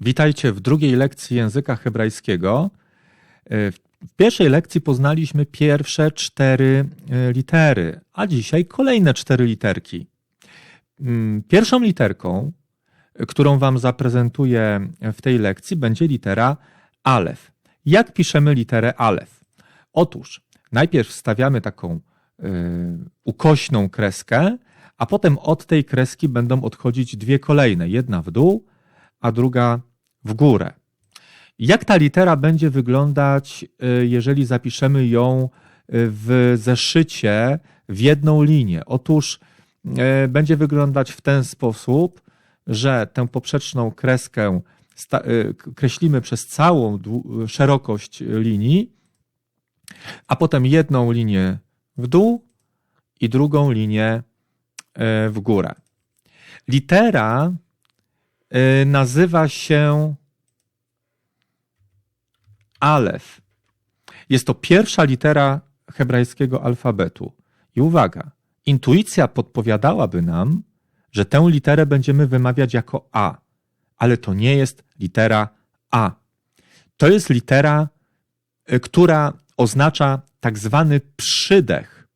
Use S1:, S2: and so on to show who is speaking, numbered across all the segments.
S1: Witajcie w drugiej lekcji języka hebrajskiego. E, W pierwszej lekcji poznaliśmy pierwsze cztery e, litery, a dzisiaj kolejne cztery literki. Mm, Pierwszą literką, e, którą Wam zaprezentuję w tej lekcji, będzie litera Alef. Jak piszemy literę Alef? Otóż najpierw wstawiamy taką ukośną kreskę, a potem od tej kreski będą odchodzić dwie kolejne, jedna w dół, a druga w górę. Jak ta litera będzie wyglądać, y, jeżeli zapiszemy ją y, w zeszycie w jedną linię? Otóż y, będzie wyglądać w ten sposób, że tę poprzeczną kreskę kreślimy przez całą szerokość linii, a potem jedną linię w dół i drugą linię w górę. Litera nazywa się Alef. Jest to pierwsza litera hebrajskiego alfabetu. I uwaga, intuicja podpowiadałaby nam, że tę literę będziemy wymawiać jako A, ale to nie jest litera A. To jest litera, y, która oznacza tak zwany przydech.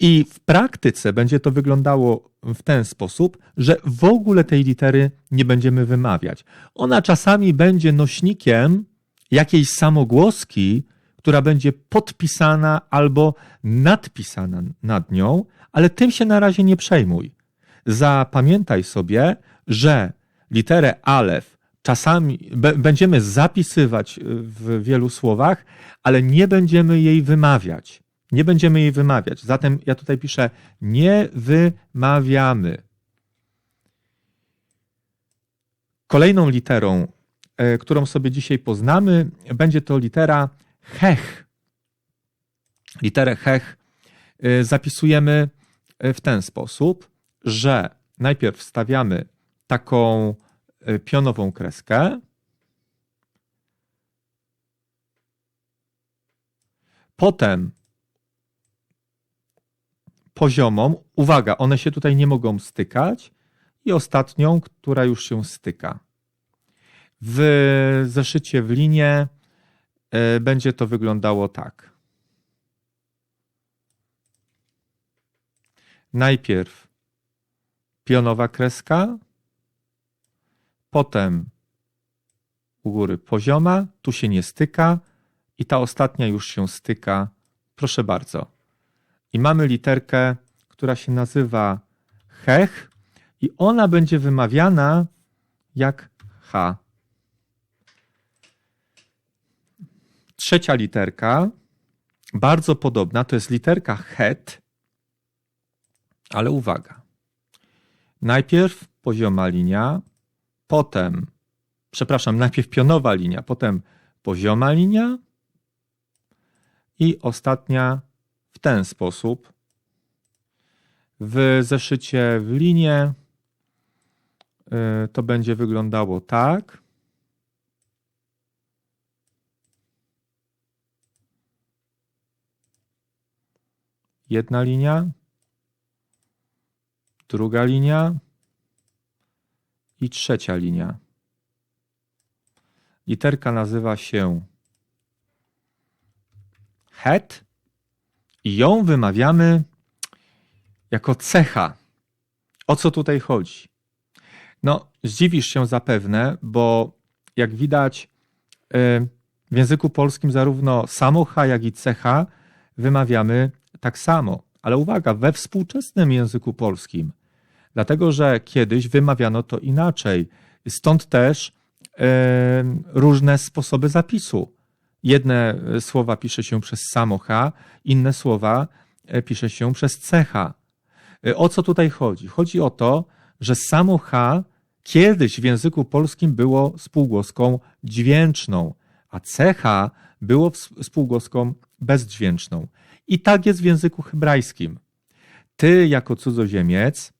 S1: I w praktyce będzie to wyglądało w ten sposób, że w ogóle tej litery nie będziemy wymawiać. Ona czasami będzie nośnikiem jakiejś samogłoski, która będzie podpisana albo nadpisana nad nią, ale tym się na razie nie przejmuj. Zapamiętaj sobie, że literę alef czasami będziemy zapisywać w wielu słowach, ale nie będziemy jej wymawiać. Nie będziemy jej wymawiać. Zatem ja tutaj piszę nie wymawiamy. Kolejną literą, e, którą sobie dzisiaj poznamy, będzie to litera hech. Literę hech e, zapisujemy e, w ten sposób, że najpierw wstawiamy taką pionową kreskę, potem poziomą, uwaga, one się tutaj nie mogą stykać, i ostatnią, która już się styka. W zeszycie w linię e, będzie to wyglądało tak. Najpierw pionowa kreska, potem u góry pozioma, tu się nie styka i ta ostatnia już się styka. Proszę bardzo. I mamy literkę, która się nazywa hech i ona będzie wymawiana jak H. Trzecia literka, bardzo podobna, to jest literka het, ale uwaga. Najpierw pozioma linia, potem, przepraszam, najpierw pionowa linia, potem pozioma linia i ostatnia ten sposób. W zeszycie w linię y, to będzie wyglądało tak. Jedna linia, druga linia i trzecia linia. Literka nazywa się het i ją wymawiamy jako cecha. O co tutaj chodzi? No, zdziwisz się zapewne, bo jak widać y, w języku polskim zarówno samocha, jak i cecha wymawiamy tak samo. Ale uwaga, we współczesnym języku polskim, dlatego że kiedyś wymawiano to inaczej. Stąd też y, różne sposoby zapisu. Jedne słowa pisze się przez samocha, inne słowa e, pisze się przez cecha. Y, O co tutaj chodzi? Chodzi o to, że samo H kiedyś w języku polskim było spółgłoską dźwięczną, a CH było spółgłoską bezdźwięczną. I tak jest w języku hebrajskim. Ty, jako cudzoziemiec,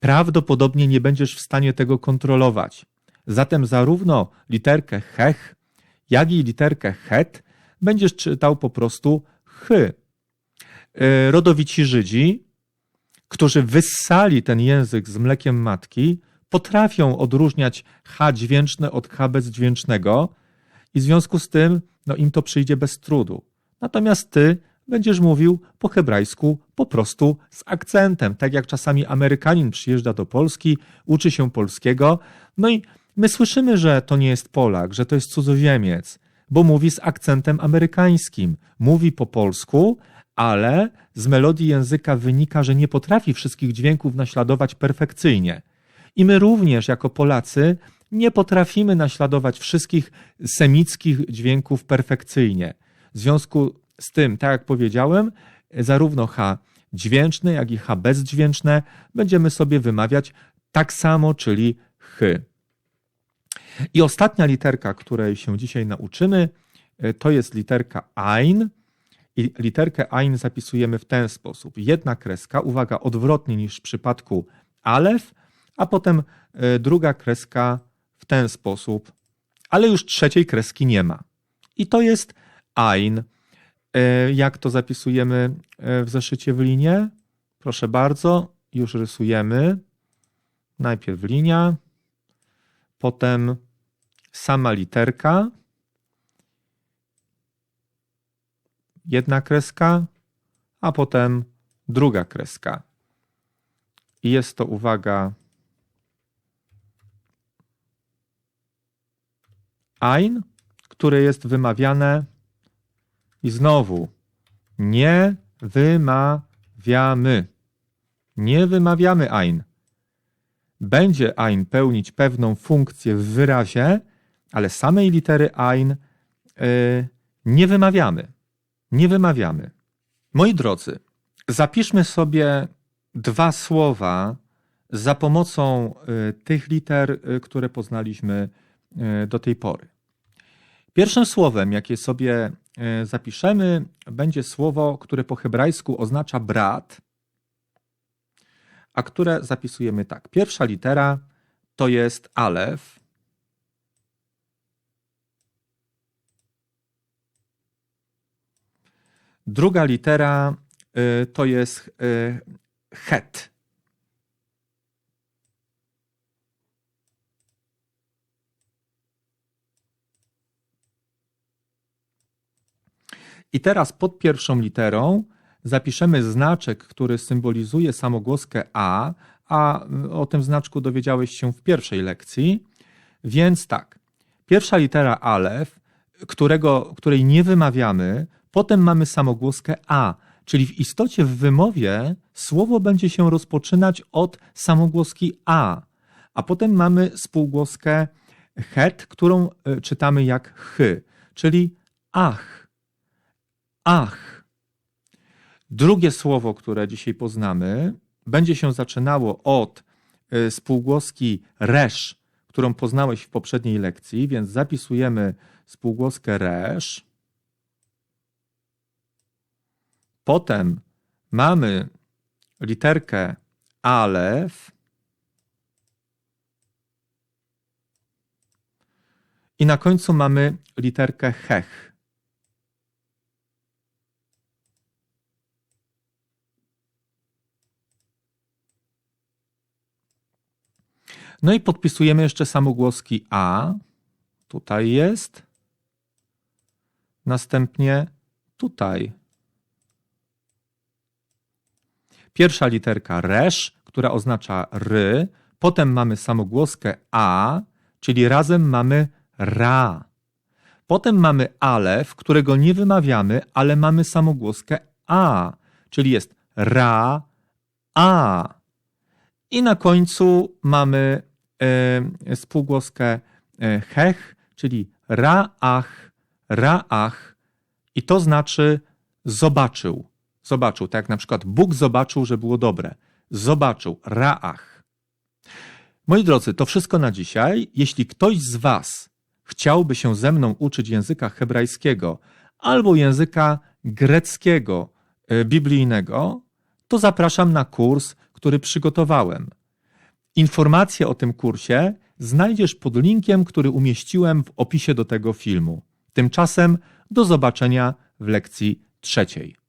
S1: prawdopodobnie nie będziesz w stanie tego kontrolować. Zatem zarówno literkę hech, jak i literkę het będziesz czytał po prostu chy. Y, Rodowici Żydzi którzy wyssali ten język z mlekiem matki, potrafią odróżniać H dźwięczne od H bezdźwięcznego i w związku z tym no, im to przyjdzie bez trudu. Natomiast ty będziesz mówił po hebrajsku po prostu z akcentem, tak jak czasami Amerykanin przyjeżdża do Polski, uczy się polskiego, no i my słyszymy, że to nie jest Polak, że to jest cudzoziemiec, bo mówi z akcentem amerykańskim, mówi po polsku, ale z melodii języka wynika, że nie potrafi wszystkich dźwięków naśladować perfekcyjnie. I my również, jako Polacy, nie potrafimy naśladować wszystkich semickich dźwięków perfekcyjnie. W związku z tym, tak jak powiedziałem, zarówno H dźwięczne, jak i H bezdźwięczne będziemy sobie wymawiać tak samo, czyli H. I ostatnia literka, której się dzisiaj nauczymy, to jest literka Ein. I literkę Ein zapisujemy w ten sposób. Jedna kreska, uwaga, odwrotnie niż w przypadku Alef, a potem e, druga kreska w ten sposób, ale już trzeciej kreski nie ma. I to jest Ein. E, jak to zapisujemy e, w zeszycie w linie? Proszę bardzo, już rysujemy. Najpierw linia, potem sama literka, jedna kreska, a potem druga kreska. I jest to, uwaga, ein, które jest wymawiane i znowu nie wymawiamy. Nie wymawiamy ein. Będzie ein pełnić pewną funkcję w wyrazie, ale samej litery ein yy, nie wymawiamy. Nie wymawiamy. Moi drodzy, zapiszmy sobie dwa słowa za pomocą y, tych liter, y, które poznaliśmy do tej pory. Pierwszym słowem, jakie sobie zapiszemy, będzie słowo, które po hebrajsku oznacza brat, a które zapisujemy tak. Pierwsza litera to jest alef, Druga litera y, to jest y, het. I teraz pod pierwszą literą zapiszemy znaczek, który symbolizuje samogłoskę A, a o tym znaczku dowiedziałeś się w pierwszej lekcji. Więc tak, pierwsza litera alef, którego, której nie wymawiamy, Potem mamy samogłoskę a, czyli w istocie w wymowie słowo będzie się rozpoczynać od samogłoski a, a potem mamy spółgłoskę het, którą e, czytamy jak ch, czyli ach, ach. Drugie słowo, które dzisiaj poznamy, będzie się zaczynało od e, spółgłoski resz, którą poznałeś w poprzedniej lekcji, więc zapisujemy spółgłoskę resz. Potem mamy literkę alef i na końcu mamy literkę hech. No i podpisujemy jeszcze samogłoski A. Tutaj jest. Następnie tutaj. Pierwsza literka resz, która oznacza ry, potem mamy samogłoskę a, czyli razem mamy ra. Potem mamy alef, którego nie wymawiamy, ale mamy samogłoskę a, czyli jest ra, a. I na końcu mamy e, spółgłoskę e, hech, czyli raach, raach. I to znaczy zobaczył. Zobaczył, tak jak na przykład Bóg zobaczył, że było dobre. Zobaczył, raach. Moi drodzy, to wszystko na dzisiaj. Jeśli ktoś z Was chciałby się ze mną uczyć języka hebrajskiego albo języka greckiego, e, biblijnego, to zapraszam na kurs, który przygotowałem. Informacje o tym kursie znajdziesz pod linkiem, który umieściłem w opisie do tego filmu. Tymczasem do zobaczenia w lekcji trzeciej.